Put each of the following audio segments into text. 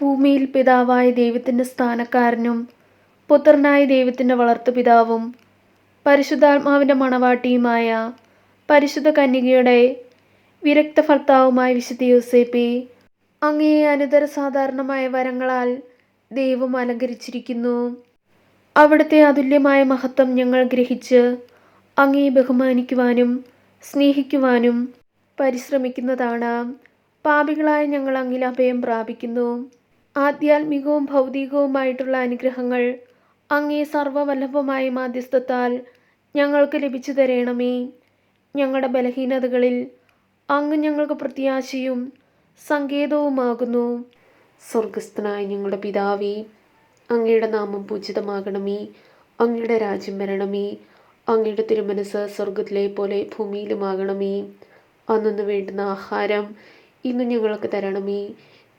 ഭൂമിയിൽ പിതാവായ ദൈവത്തിന്റെ സ്ഥാനക്കാരനും പുത്രനായ ദൈവത്തിന്റെ വളർത്തുപിതാവും പരിശുദ്ധാത്മാവിന്റെ മണവാട്ടിയുമായ പരിശുദ്ധ കന്യകയുടെ വിരക്ത ഭർത്താവുമായ വിശുദ്ധ യൂസേപ്പി അങ്ങേ അനുതര സാധാരണമായ വരങ്ങളാൽ ദൈവം അലങ്കരിച്ചിരിക്കുന്നു. അവിടുത്തെ അതുല്യമായ മഹത്വം ഞങ്ങൾ ഗ്രഹിച്ച് അങ്ങേ ബഹുമാനിക്കുവാനും സ്നേഹിക്കുവാനും പരിശ്രമിക്കുന്നതാണ്. പാപികളായ ഞങ്ങൾ അങ്ങിൽ അഭയം പ്രാപിക്കുന്നു. ആധ്യാത്മികവും ഭൗതികവുമായിട്ടുള്ള അനുഗ്രഹങ്ങൾ അങ്ങേ സർവവല്ലഭമായ മാധ്യസ്ഥത്താൽ ഞങ്ങൾക്ക് ലഭിച്ചു തരണമേ. ഞങ്ങളുടെ ബലഹീനതകളിൽ അങ്ങ് ഞങ്ങൾക്ക് പ്രത്യാശയും സങ്കേതവുമാകുന്നു. സ്വർഗസ്ഥനായ ഞങ്ങളുടെ പിതാവേ അങ്ങയുടെ നാമം പൂജിതമാകണമേ. അങ്ങയുടെ രാജ്യം വരണമേ. അങ്ങയുടെ തിരുമനസ് സ്വർഗത്തിലെ പോലെ ഭൂമിയിലുമാകണമേ. അന്നു വേണ്ടുന്ന ആഹാരം ഇന്ന് ഞങ്ങൾക്ക് തരണമേ.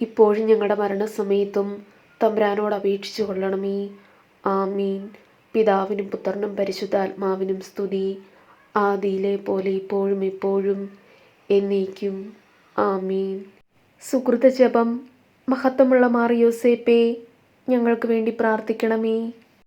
ഇപ്പോഴും ഞങ്ങളുടെ മരണസമയത്തും തമ്പ്രാനോട് അപേക്ഷിച്ചു കൊള്ളണമേ. ആമീൻ. പിതാവിനും പുത്രനും പരിശുദ്ധാത്മാവിനും സ്തുതി. ആദിയിലെ പോലെ ഇപ്പോഴും എപ്പോഴും എന്നേക്കും. ആമീൻ. സുഹൃത ജപം മഹത്വമുള്ള മാറിയോസേപ്പേ ഞങ്ങൾക്ക് വേണ്ടി പ്രാർത്ഥിക്കണമേ.